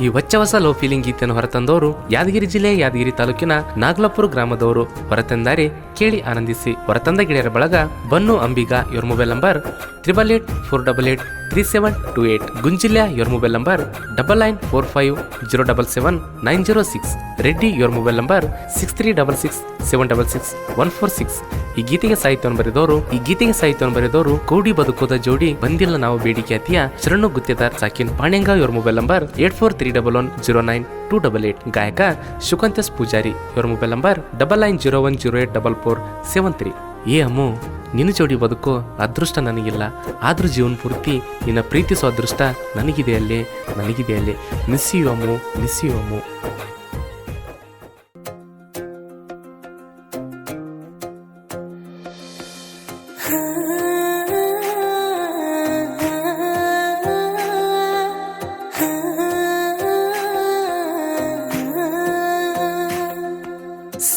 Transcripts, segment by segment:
ಈ ಹೊಚ್ಚ ಹೊಸ low feeling ಗೀತೆಯನ್ನು ಹೊರತಂದವರು ಯಾದಗಿರಿ ಜಿಲ್ಲೆ ಯಾದಗಿರಿ ತಾಲೂಕಿನ ನಾಗಲಾಪುರ ಗ್ರಾಮದವರು. ಹೊರತಂದಾರೆ ಕೇಳಿ ಆನಂದಿಸಿ. ಹೊರತಂದ ಗೆಳೆಯರ ಬಳಗ ಬನ್ನು ಅಂಬಿಗ ಇವ್ರ mobile number triple eight four double eight three seven two eight ಗುಂಜಿಲ್ಯ ಇವ್ರ mobile number double nine four five zero double seven nine zero six Reddy ಇವ್ರ mobile number six three double six seven double six one four six ಈ ಗೀತೆಗೆ ಸಾಹಿತ್ಯವನ್ನು ಬರೆದವರು, ಈ ಗೀತೆಗೆ ಸಾಹಿತ್ಯವನ್ನು ಬರೆದವರು ಕೋಡಿ ಬದುಕೋದ ಜೋಡಿ ಬಂದಿಲ್ಲ ನಾವು ಬೇಡಿಕೆ ಅತಿಯ ಶರಣು ಗುತ್ತೇದಾರ್ ಸಾಕಿನ್ ಪಾಣ್ಯಂಗ ಇವ್ರ mobile number eight four three double one zero nine two double eight ಗಾಯಕ ಶುಕಂತಸ್ ಪೂಜಾರಿ. ಇವರ mobile number double nine zero one zero eight double four seven three ಏ ಅಮ್ಮು, ನಿನ್ನ ಜೋಡಿ ಬದುಕೋ ಅದೃಷ್ಟ ನನಗಿಲ್ಲ. ಆದರೂ ಜೀವನ ಪೂರ್ತಿ ನಿನ್ನ ಪ್ರೀತಿಸೋ ಅದೃಷ್ಟ ನನಗಿದೆಯಲ್ಲೇ ನನಗಿದೆಯಲ್ಲೇ miss you Ammu miss you Ammu.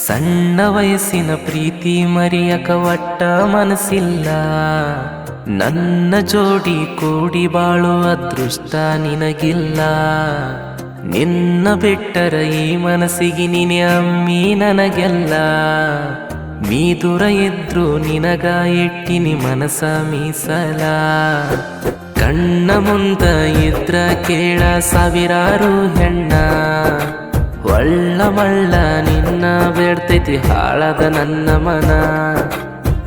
ಸಣ್ಣ ವಯಸ್ಸಿನ ಪ್ರೀತಿ ಮರಿಯಕ ಒಟ್ಟ ಮನಸ್ಸಿಲ್ಲ. ನನ್ನ ಜೋಡಿ ಕೂಡಿ ಬಾಳುವ ಅದೃಷ್ಟ ನಿನಗಿಲ್ಲ. ನಿನ್ನ ಬಿಟ್ಟರ ಈ ಮನಸ್ಸಿಗೆ ನೀನೆ ಅಮ್ಮಿ ನನಗೆಲ್ಲ. ಮೀ ದೂರ ಇದ್ರು ನಿನಗ ಎಟ್ಟಿನಿ ಮನಸ ಮೀಸಲ. ಕಣ್ಣ ಮುಂದ ಇದ್ರ ಕೇಳ ಸಾವಿರಾರು ಹೆಣ್ಣ. ಒಳ್ಳ ಮಳ್ಳ ನಿನ್ನ ಬೇಡ್ತೈತಿ, ಹಾಳದ ನನ್ನ ಮನ.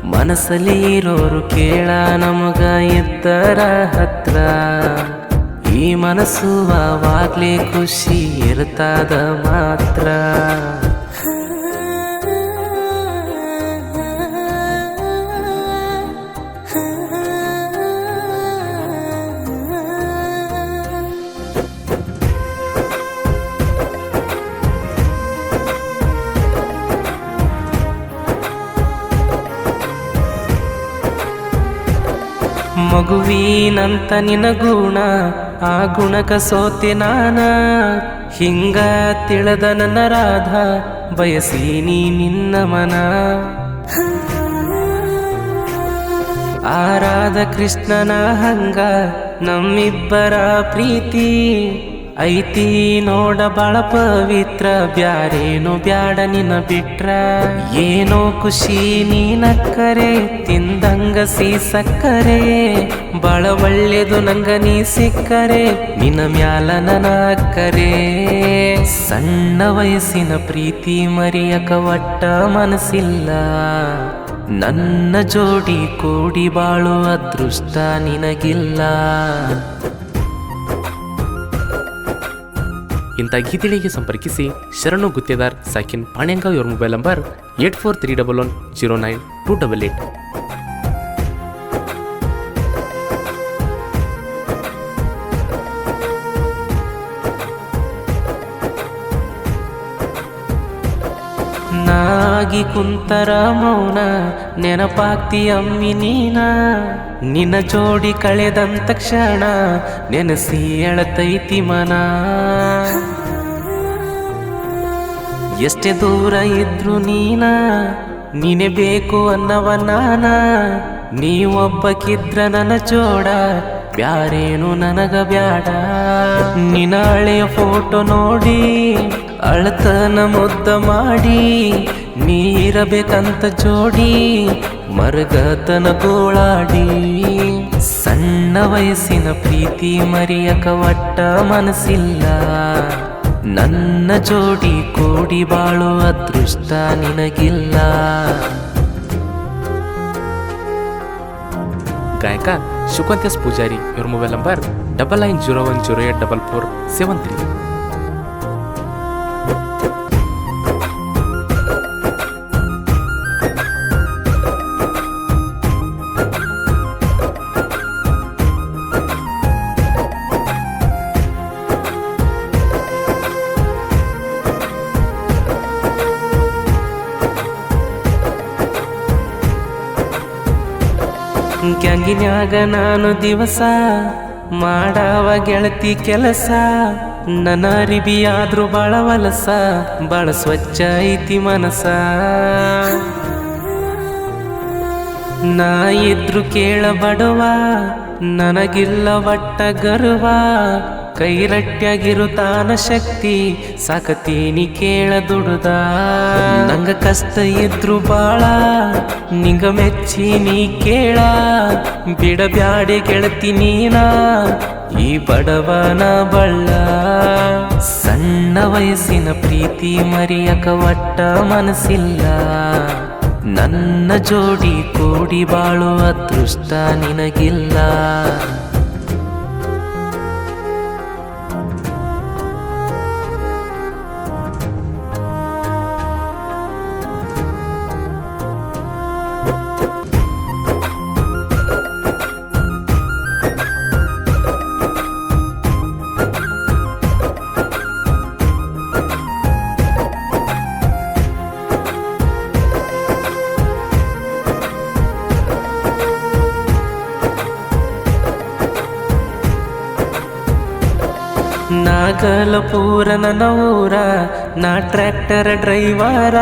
ಮನಸ್ಸಲ್ಲಿ ಇರೋರು ಕೇಳ ನಮಗ ಎತ್ತರ ಹತ್ರ. ಈ ಮನಸ್ಸು ಆವಾಗ್ಲೇ ಖುಷಿ ಇರ್ತದ ಮಾತ್ರ. ಮಗುವಿನಂತ ನಿನ ಗುಣ, ಆ ಗುಣಕ ಸೋತೆ ನಾನ. ಹಿಂಗ ತಿಳದ ನನ್ನ ರಾಧ, ಬಯಸೀನಿ ನಿನ್ನ ಮನ. ಆರಾಧ ಕೃಷ್ಣನ ಹಂಗ ನಮ್ಮಿಬ್ಬರ ಪ್ರೀತಿ. ಐತಿ ನೋಡ ಬಾಳ ಪವಿತ್ರ, ಬ್ಯಾರೇನು ಬ್ಯಾಡ ನಿನ್ನ ಬಿಟ್ರ. ಏನೋ ಖುಷಿ ನೀನಕ್ಕರೆ ತಿಂದಂಗ ಸೀ ಸಕ್ಕರೆ, ಬಾಳ ಒಳ್ಳೇದು ನಂಗ ನೀ ಸಿಕ್ಕರೆ, ನಿನ್ನ ಮ್ಯಾಲ ನನಕ್ಕರೆ ಸಣ್ಣ ವಯಸ್ಸಿನ ಪ್ರೀತಿ ಮರಿಯಕ ಒಟ್ಟ ಮನಸ್ಸಿಲ್ಲ. ನನ್ನ ಜೋಡಿ ಕೂಡಿ ಬಾಳು ಅದೃಷ್ಟ ನಿನಗಿಲ್ಲ. ಇಂಥ ಗೀತೆಗಳಿಗೆ ಸಂಪರ್ಕಿಸಿ ಶರಣು ಗುತ್ತೇದಾರ್ ಸಾಕಿನ್ ಪಾಣ್ಯಂಗ ಇವ್ರ mobile number eight four three double one zero nine two double eight. ನಾಗಿ ಕುಂತರ ಮೌನ ನೆನಪಾಗ್ತಿ ಅಮ್ಮಿ ನೀನ. ನಿನ್ನ ಜೋಡಿ ಕಳೆದಂತ ಕ್ಷಣ ನೆನಸಿ ಎಳತೈತಿ ಮನ. ಎಷ್ಟೇ ದೂರ ಇದ್ರು ನೀನ, ನೀನೆ ಬೇಕು ಅನ್ನವ ನಾನ. ನೀವೊಬ್ಬಕ್ಕಿದ್ರ ನನ್ನ ಜೋಡ, ಬ್ಯಾರೇನು ನನಗ ಬ್ಯಾಡ. ನಿನ್ನ ಹಳೆಯ ಫೋಟೋ ನೋಡಿ ಅಳತನ ಮುದ್ದ ಮಾಡಿ ನೀ ಇರಬೇಕಂತ ಜೋಡಿ ಮರಗತನ ಗೋಳಾಡಿ. ಸಣ್ಣ ವಯಸ್ಸಿನ ಪ್ರೀತಿ ಮರಿಯಕ ಒಟ್ಟ ಮನಸ್ಸಿಲ್ಲ. ನನ್ನ ಜೋಡಿ ಕೂಡಿ ಬಾಳೋ ಅದೃಷ್ಟ ನಿನಗಿಲ್ಲ. ಗಾಯಕ ಶುಕಂತಸ್ ಪೂಜಾರಿ, ಇವ್ರ mobile number double nine zero one zero eight double four seven three ಗ್ಯಾಂಗಿನ್ಯಾಗ ನಾನು ದಿವಸ ಮಾಡವ ಗೆಳತಿ ಕೆಲಸ, ನನ್ನ ಅರಿಬಿಯಾದ್ರೂ ಬಾಳ ವಲಸ, ಬಾಳ ಸ್ವಚ್ಛ ಐತಿ ಮನಸ. ನಾ ಇದ್ರು ಕೇಳ ಬಡವ ನನಗಿಲ್ಲ ಒಟ್ಟ ಗರ್ವ ಕೈರಟ್ಯಾಗಿರುತ್ತಾನ ಶಕ್ತಿ, ಸಾಕತೀನಿ ಕೇಳ ದುಡುದ ನಂಗ ಕಷ್ಟ ಇದ್ರು ಬಾಳ, ನಿಂಗ ಮೆಚ್ಚಿ ನೀ ಕೇಳ ಬಿಡಬ್ಯಾಡಿ ಗೆಳತಿ ನೀನ, ಈ ಬಡವನ ಬಳ್ಳ. ಸಣ್ಣ ವಯಸ್ಸಿನ ಪ್ರೀತಿ ಮರಿಯಕ ಒಟ್ಟ ಮನಸ್ಸಿಲ್ಲ. ನನ್ನ ಜೋಡಿ ಕೂಡಿ ಬಾಳುವ ಅದೃಷ್ಟ ನಿನಗಿಲ್ಲ. ನಾಗಲಪುರ ನನ್ನ ಊರ ನಾ ಟ್ರ್ಯಾಕ್ಟರ್ ಡ್ರೈವರ,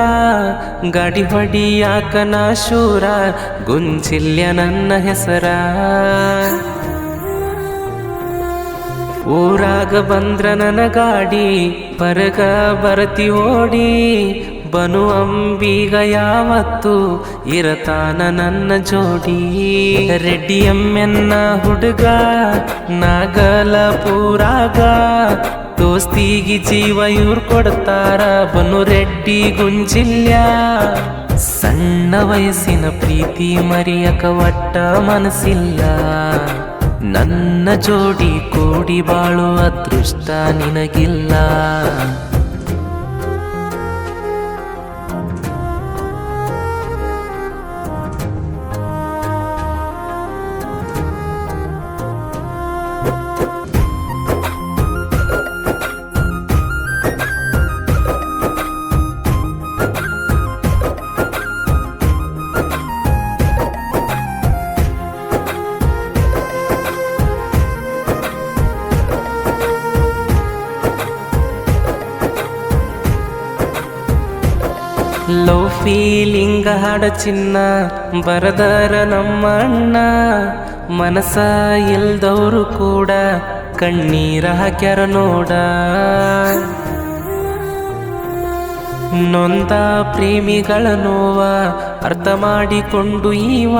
ಗಾಡಿ ಹೊಡಿಯಾಕ ನಾ ಶೂರ, ಗುಂಚಿಲ್ಯ ನನ್ನ ಹೆಸರ. ಊರಾಗ ಬಂದ್ರ ನನ್ನ ಗಾಡಿ ಬರಗ ಬರತಿ ಓಡಿ, ಬನು ಅಂಬಿಗ ಯಾವತ್ತು ಇರತಾನ ನನ್ನ ಜೋಡಿ. ರೆಡ್ಡಿ ಎಮ್ಮೆನ್ನ ಹುಡುಗ, ನಾಗಲಪುರಾಗ ದೋಸ್ತಿಗಿ ಜೀವ ಇವ್ರು ಕೊಡ್ತಾರ ಬನು ರೆಡ್ಡಿ ಗುಂಜಿಲ್ಯ ಸಣ್ಣ ವಯಸ್ಸಿನ ಪ್ರೀತಿ ಮರಿಯಕ ಒಟ್ಟ ಮನಸ್ಸಿಲ್ಲ. ನನ್ನ ಜೋಡಿ ಕೂಡಿ ಬಾಳುವ ಅದೃಷ್ಟ ನಿನಗಿಲ್ಲ. ಫೀಲಿಂಗ ಹಾಡ ಚಿನ್ನ ಬರದಾರ ನಮ್ಮ ಅಣ್ಣ ಮನಸ ಇಲ್ದವರು ಕೂಡ ಕಣ್ಣೀರ ಹಾಕ್ಯಾರ ನೋಡ. ನೊಂದ ಪ್ರೇಮಿಗಳ ನೋವ ಅರ್ಥ ಮಾಡಿಕೊಂಡು ಈವ.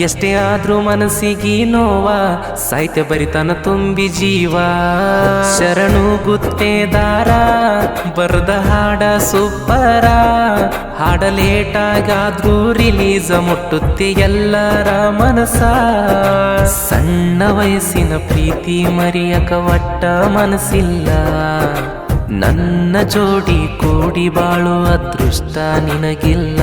ಎಷ್ಟೇ ಆದ್ರೂ ಮನಸ್ಸಿಗೆ ನೋವ, ಸಾಹಿತ್ಯ ಬರಿತನ ತುಂಬಿ ಜೀವ. ಶರಣು ಗುತ್ತೇದಾರ ಬರದ ಹಾಡ ಸೂಪರ ಹಾಡ ಲೇಟಾಗಾದ್ರೂ ರಿಲೀಸ, ಮುಟ್ಟುತ್ತೆ ಎಲ್ಲರ ಮನಸ ಸಣ್ಣ ವಯಸ್ಸಿನ ಪ್ರೀತಿ ಮರಿಯಕ ಒಟ್ಟ ಮನಸ್ಸಿಲ್ಲ. ನನ್ನ ಜೋಡಿ ಕೂಡಿ ಬಾಳುವ ಅದೃಷ್ಟ ನಿನಗಿಲ್ಲ.